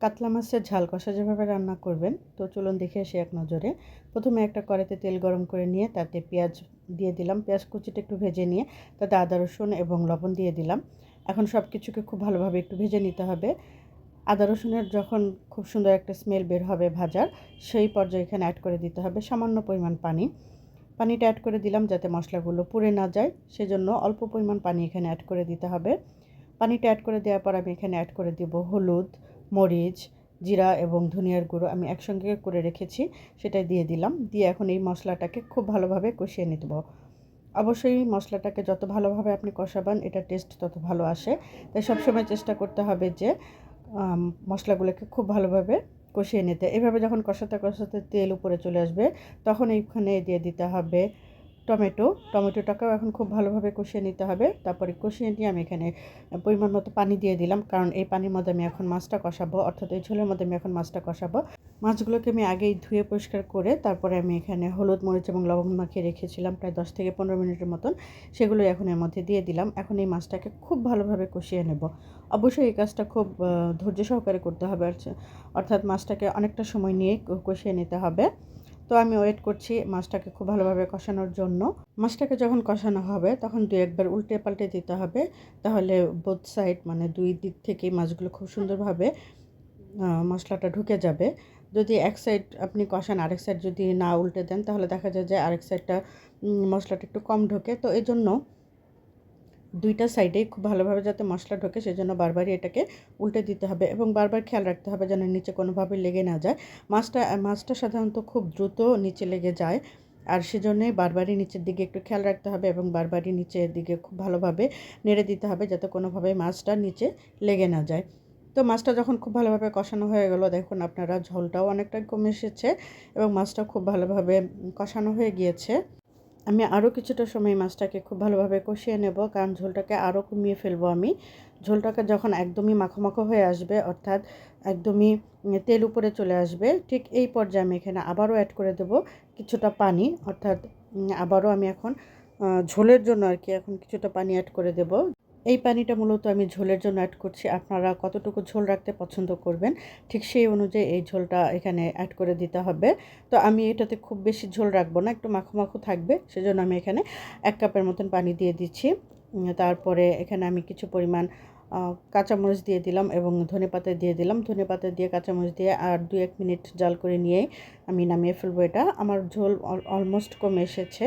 কাতলা মাছের ঝাল কষা যেভাবে রান্না করবেন, তো চলুন দেখে আসি এক নজরে। প্রথমে একটা কড়াইতে তেল গরম করে নিয়ে, তাতে পেঁয়াজ দিয়ে দিলাম। পেঁয়াজ কুচিটা একটু ভেজে নিয়ে, তাতে আদা, রসুন এবং লবণ দিয়ে দিলাম। এখন সব কিছুকে খুব ভালোভাবে একটু ভেজে নিতে হবে। আদা, রসুনের যখন খুব সুন্দর একটা স্মেল বের হবে ভাজার, সেই পর্যায়ে এখানে অ্যাড করে দিতে হবে সামান্য পরিমাণ পানি। পানিটা অ্যাড করে দিলাম যাতে মশলাগুলো পুড়ে না যায়, সেজন্য অল্প পরিমাণ পানি এখানে অ্যাড করে দিতে হবে। পানিটা অ্যাড করে দেওয়ার পর আমি এখানে অ্যাড করে দিব হলুদ মরিচ, জিরা এবং ধনিয়ার গুঁড়ো আমি একসঙ্গে করে রেখেছি, সেটাই দিয়ে দিলাম। দিয়ে এখন এই মশলাটাকে খুব ভালোভাবে কষিয়ে নিতব অবশ্যই মশলাটাকে যত ভালোভাবে আপনি কষাবেন, এটা টেস্ট তত ভালো আসে। তাই সবসময় চেষ্টা করতে হবে যে মশলাগুলোকে খুব ভালোভাবে কষিয়ে নিতে। এভাবে যখন কষাতে কষাতে তেল উপরে চলে আসবে, তখন এইখানে দিয়ে দিতে হবে টমেটো। টমেটোটাকেও এখন খুব ভালোভাবে কষিয়ে নিতে হবে। তারপরে কষিয়ে নিয়ে আমি এখানে পরিমাণ মতো পানি দিয়ে দিলাম। কারণ এই পানির মধ্যে আমি এখন মাছটা কষাবো। অর্থাৎ এই ঝোলের মধ্যে আমি এখন মাছটা কষাবো। মাছগুলোকে আমি আগেই ধুয়ে পরিষ্কার করে তারপরে আমি এখানে হলুদ, মরিচ এবং লবণ মাখিয়ে রেখেছিলাম প্রায় দশ থেকে পনেরো মিনিটের মতন। সেগুলো এখন এর মধ্যে দিয়ে দিলাম। এখন এই মাছটাকে খুব ভালোভাবে কষিয়ে নেব। অবশ্যই এই কাজটা খুব ধৈর্য সহকারে করতে হবে। অর্থাৎ মাছটাকে অনেকটা সময় নিয়ে কষিয়ে নিতে হবে। তো আমি ওয়েট করছি মাছটাকে খুব ভালোভাবে কষানোর জন্য। মাছটাকে যখন কষানো হবে, তখন দুই একবার উল্টে পাল্টে দিতে হবে। তাহলে বোথ সাইড মানে দুই দিক থেকেই মাছগুলো খুব সুন্দরভাবে মশলাটা ঢুকে যাবে। যদি এক সাইড আপনি কষান, আরেক সাইড যদি না উল্টে দেন, তাহলে দেখা যায় যে আরেক সাইডটা মশলাটা একটু কম ঢোকে। তো এই জন্য দুইটা সাইডেই খুব ভালোভাবে যাতে মশলা ঢোকে, সেজন্য বারবারই এটাকে উল্টে দিতে হবে এবং বারবার খেয়াল রাখতে হবে যেন নিচে কোনোভাবে লেগে না যায়। মাছটা মাছটা সাধারণত খুব দ্রুত নিচে লেগে যায় আর সেজন্যই বারবারই নিচের দিকে একটু খেয়াল রাখতে হবে এবং বারবারই নিচের দিকে খুব ভালোভাবে নেড়ে দিতে হবে যাতে কোনোভাবে মাছটা নিচে লেগে না যায়। তো মাছটা যখন খুব ভালোভাবে কষানো হয়ে গেল, দেখুন আপনারা ঝোলটাও অনেকটা কমে এসেছে এবং মাছটা খুব ভালোভাবে কষানো হয়ে গিয়েছে। আমি আরও কিছুটা সময় মাছটাকে খুব ভালোভাবে কষিয়ে নেব, কারণ ঝোলটাকে আরও কমিয়ে ফেলব আমি। ঝোলটাকে যখন একদমই মাখো হয়ে আসবে, অর্থাৎ একদমই তেল উপরে চলে আসবে, ঠিক এই পর্যায়ে আমি এখানে আবারও অ্যাড করে দেব কিছুটা পানি, অর্থাৎ আবারও আমি এখন ঝোলের জন্য আর কি এখন কিছুটা পানি অ্যাড করে দেব। এই পানিটা মূলত আমি ঝোলের জন্য অ্যাড করছি। আপনারা কতটুকু ঝোল রাখতে পছন্দ করবেন, ঠিক সেই অনুযায়ী এই ঝোলটা এখানে অ্যাড করে দিতে হবে। তো আমি এটাতে খুব বেশি ঝোল রাখব না, একটু মাখো মাখো থাকবে, সেজন্য আমি এখানে এক কাপের মতন পানি দিয়ে দিচ্ছি। তারপরে এখানে আমি কিছু পরিমাণ কাঁচামরিচ দিয়ে দিলাম এবং ধনে পাতা দিয়ে দিলাম। ধনে পাতা দিয়ে কাঁচামরিচ দিয়ে আর দু এক মিনিট জাল করে নিয়ে আমি নামিয়ে ফেলব এটা। আমার ঝোল অলমোস্ট কমে এসেছে।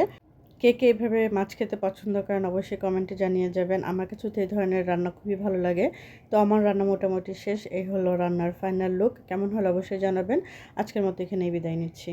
কে কে এভাবে মাছ খেতে পছন্দ করেন অবশ্যই কমেন্টে জানিয়ে যাবেন। আমার কাছে তো এই ধরনের রান্না খুবই ভালো লাগে। তো আমার রান্না মোটামুটি শেষ, এই হলো রান্নার ফাইনাল লুক কেমন হলো অবশ্যই জানাবেন। আজকের মতো এখানেই বিদায় নিচ্ছি।